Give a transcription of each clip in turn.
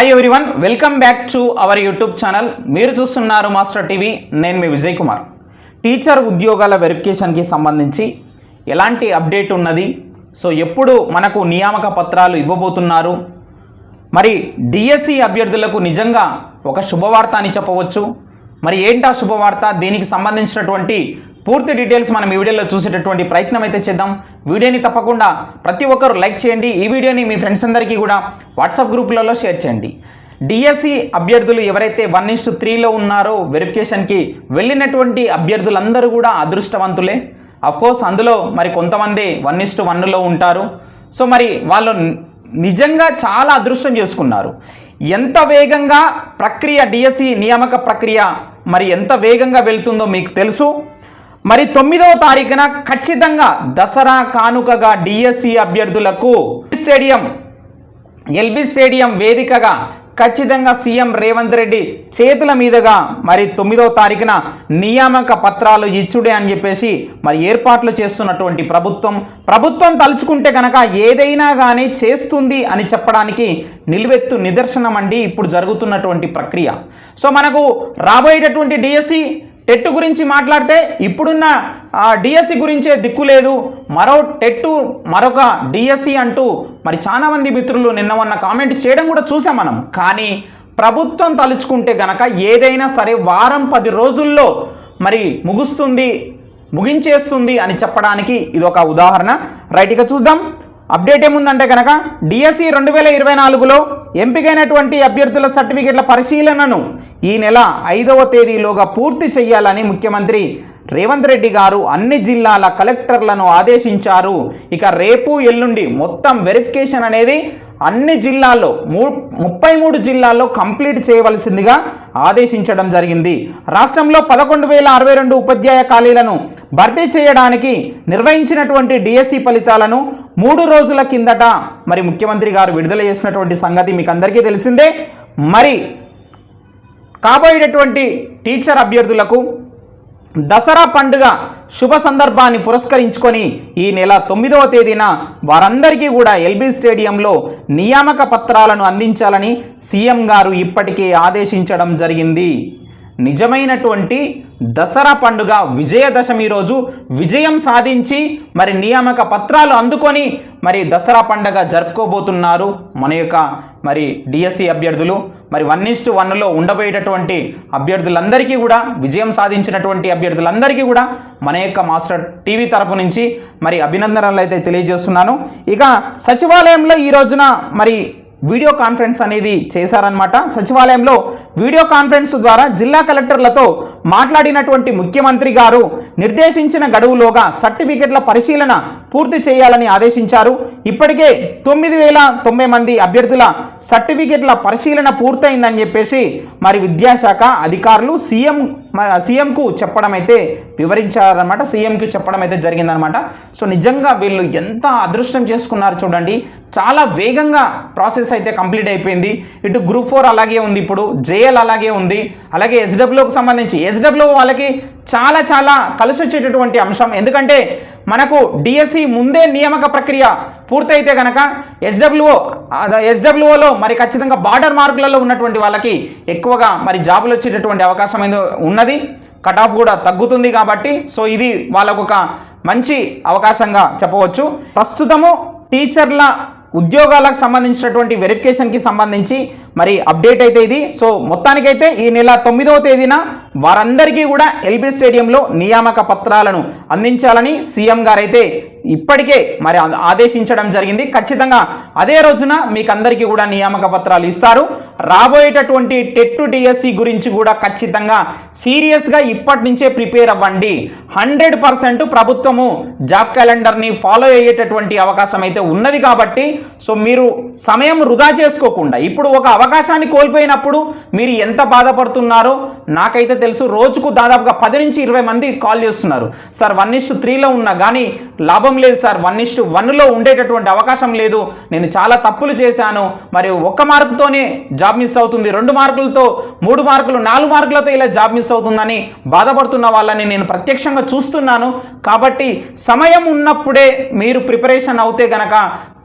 Hi everyone welcome back to our YouTube channel మీరు చూస్తున్నారు master TV నేను మీ Vijay Kumar teacher ఉద్యోగాల వెరిఫికేషన్కి సంబంధించి ఎలాంటి అప్డేట్ ఉన్నది? సో ఎప్పుడు మనకు నియామక పత్రాలు ఇవ్వబోతున్నారు? మరి డిఎస్సి అభ్యర్థులకు నిజంగా ఒక శుభవార్త అని చెప్పవచ్చు. మరి ఏంటా శుభవార్త? దీనికి సంబంధించినటువంటి పూర్తి డీటెయిల్స్ మనం ఈ వీడియోలో చూసేటటువంటి ప్రయత్నం అయితే చేద్దాం. వీడియోని తప్పకుండా ప్రతి ఒక్కరు లైక్ చేయండి. ఈ వీడియోని మీ ఫ్రెండ్స్ అందరికీ కూడా వాట్సాప్ గ్రూపులలో షేర్ చేయండి. డిఎస్సి అభ్యర్థులు ఎవరైతే వన్ ఇస్టు త్రీలో ఉన్నారో వెరిఫికేషన్కి వెళ్ళినటువంటి అభ్యర్థులందరూ కూడా అదృష్టవంతులే. కోర్స్ అందులో మరి కొంతమంది వన్ ఇస్టు వన్లో ఉంటారు. సో మరి వాళ్ళు నిజంగా చాలా అదృష్టం చేసుకున్నారు. ఎంత వేగంగా ప్రక్రియ డిఎస్సి నియామక ప్రక్రియ మరి ఎంత వేగంగా వెళ్తుందో మీకు తెలుసు. మరి తొమ్మిదవ తారీఖున ఖచ్చితంగా దసరా కానుకగా డిఎస్సి అభ్యర్థులకు స్టేడియం ఎల్బీ స్టేడియం వేదికగా ఖచ్చితంగా సీఎం రేవంత్ రెడ్డి చేతుల మీదుగా మరి తొమ్మిదవ తారీఖున నియామక పత్రాలు ఇచ్చుడే అని చెప్పేసి మరి ఏర్పాట్లు చేస్తున్నటువంటి ప్రభుత్వం. ప్రభుత్వం తలుచుకుంటే కనుక ఏదైనా కానీ చేస్తుంది అని చెప్పడానికి నిలువెత్తు నిదర్శనం అండి ఇప్పుడు జరుగుతున్నటువంటి ప్రక్రియ. సో మనకు రాబోయేటటువంటి డిఎస్సి టెట్ గురించి మాట్లాడితే ఇప్పుడున్న డిఎస్సి గురించే దిక్కు లేదు. మరో టెట్టు మరొక డిఎస్సి అంటూ మరి చాలామంది మిత్రులు నిన్న మొన్న కామెంట్ చేయడం కూడా చూసాం మనం. కానీ ప్రభుత్వం తలుచుకుంటే గనక ఏదైనా సరే వారం పది రోజుల్లో మరి ముగుస్తుంది ముగించేస్తుంది అని చెప్పడానికి ఇది ఒక ఉదాహరణ రైట్గా చూద్దాం. అప్డేట్ ఏముందంటే కనుక డిఎస్సి రెండు వేల ఇరవై నాలుగులో ఎంపికైనటువంటి అభ్యర్థుల సర్టిఫికెట్ల పరిశీలనను ఈ నెల ఐదవ తేదీలోగా పూర్తి చేయాలని ముఖ్యమంత్రి రేవంత్ రెడ్డి గారు అన్ని జిల్లాల కలెక్టర్లను ఆదేశించారు. ఇక రేపు ఎల్లుండి మొత్తం వెరిఫికేషన్ అనేది అన్ని జిల్లాల్లో మూ ముప్పై మూడు జిల్లాల్లో కంప్లీట్ చేయవలసిందిగా ఆదేశించడం జరిగింది. రాష్ట్రంలో పదకొండు వేల అరవై రెండు ఉపాధ్యాయ ఖాళీలను భర్తీ చేయడానికి నిర్వహించినటువంటి డిఎస్సి ఫలితాలను మూడు రోజుల కిందట మరి ముఖ్యమంత్రి గారు విడుదల చేసినటువంటి సంగతి మీకు అందరికీ తెలిసిందే. మరి కాబోయేటటువంటి టీచర్ అభ్యర్థులకు దసరా పండుగ శుభ సందర్భాన్ని పురస్కరించుకొని ఈ నెల తొమ్మిదవ తేదీన వారందరికీ కూడా ఎల్బీ స్టేడియంలో నియామక పత్రాలను అందించాలని సీఎం గారు ఇప్పటికే ఆదేశించడం జరిగింది. నిజమైనటువంటి దసరా పండుగ విజయదశమి రోజు విజయం సాధించి మరి నియామక పత్రాలు అందుకొని మరి దసరా పండుగ జరుపుకోబోతున్నారు. మన యొక్క మరి డిఎస్సి అభ్యర్థులు మరి వన్ ఇస్టు వన్లో ఉండబోయేటటువంటి అభ్యర్థులందరికీ కూడా విజయం సాధించినటువంటి అభ్యర్థులందరికీ కూడా మన యొక్క మాస్టర్ టీవీ తరపు నుంచి మరి అభినందనలు అయితే తెలియజేస్తున్నాను. ఇక సచివాలయంలో ఈ రోజున మరి వీడియో కాన్ఫరెన్స్ అనేది చేశారనమాట సచివాలయంలో వీడియో కాన్ఫరెన్స్ ద్వారా జిల్లా కలెక్టర్లతో మాట్లాడినటువంటి ముఖ్యమంత్రి గారు నిర్దేశించిన గడువులోగా సర్టిఫికెట్ల పరిశీలన పూర్తి చేయాలని ఆదేశించారు. ఇప్పటికే తొమ్మిది వేల తొంభై మంది అభ్యర్థుల సర్టిఫికెట్ల పరిశీలన పూర్తయిందని చెప్పేసి మరి విద్యాశాఖ అధికారులు సీఎం సీఎంకు చెప్పడం అయితే వివరించారనమాట సీఎంకు చెప్పడం అయితే జరిగిందనమాట సో నిజంగా వీళ్ళు ఎంత అదృష్టం చేసుకున్నారు చూడండి. చాలా వేగంగా ప్రాసెస్ అయితే కంప్లీట్ అయిపోయింది. ఇటు గ్రూప్ ఫోర్ అలాగే ఉంది ఇప్పుడు. జేఎల్ అలాగే ఉంది. అలాగే ఎస్డబ్ల్యూకి సంబంధించి. ఎస్డబ్ల్యూ వాళ్ళకి చాలా చాలా కలిసి వచ్చేటటువంటి అంశం. ఎందుకంటే మనకు డిఎస్సి ముందే నియామక ప్రక్రియ పూర్తయితే కనుక ఎస్డబ్ల్యూఓ ఎస్డబ్ల్యూఓలో మరి ఖచ్చితంగా బార్డర్ మార్కులలో ఉన్నటువంటి వాళ్ళకి ఎక్కువగా మరి జాబులు వచ్చేటటువంటి అవకాశం ఉన్నది. కట్ ఆఫ్ కూడా తగ్గుతుంది కాబట్టి సో ఇది వాళ్ళకు ఒక మంచి అవకాశంగా చెప్పవచ్చు. ప్రస్తుతము టీచర్ల ఉద్యోగాలకు సంబంధించినటువంటి వెరిఫికేషన్కి సంబంధించి మరి అప్డేట్ అయితే ఇది. సో మొత్తానికైతే ఈ నెల తొమ్మిదవ తేదీన వారందరికీ కూడా ఎల్బీ స్టేడియంలో నియామక పత్రాలను అందించాలని సీఎం గారైతే ఇప్పటికే మరి ఆదేశించడం జరిగింది. ఖచ్చితంగా అదే రోజున మీకు అందరికీ కూడా నియామక పత్రాలు ఇస్తారు. రాబోయేటటువంటి టెట్ డిఎస్సి గురించి కూడా ఖచ్చితంగా సీరియస్గా ఇప్పటి నుంచే ప్రిపేర్ అవ్వండి. హండ్రెడ్ పర్సెంట్ ప్రభుత్వము జాబ్ క్యాలెండర్ని ఫాలో అయ్యేటటువంటి అవకాశం అయితే ఉన్నది కాబట్టి సో మీరు సమయం వృధా చేసుకోకుండా ఇప్పుడు ఒక అవకాశాన్ని కోల్పోయినప్పుడు మీరు ఎంత బాధపడుతున్నారో నాకైతే తెలుసు. రోజుకు దాదాపుగా పది నుంచి ఇరవై మంది కాల్ చేస్తున్నారు. సార్ వన్ ఇస్ త్రీలో ఉన్నా కానీ లాభం లేదు సార్. వన్ ఇస్టు వన్లో ఉండేటటువంటి అవకాశం లేదు. నేను చాలా తప్పులు చేశాను. మరియు ఒక్క మార్కుతోనే జాబ్ మిస్ అవుతుంది. రెండు మార్కులతో మూడు మార్కులు నాలుగు మార్కులతో ఇలా జాబ్ మిస్ అవుతుందని బాధపడుతున్న వాళ్ళని నేను ప్రత్యక్షంగా చూస్తున్నాను. కాబట్టి సమయం ఉన్నప్పుడే మీరు ప్రిపరేషన్ అవుతే గనక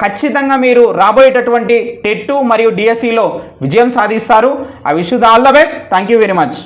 ఖచ్చితంగా మీరు రాబోయేటటువంటి టెట్టు మరియు డిఎస్సిలో విజయం సాధిస్తారు. I wish all the best thank you very much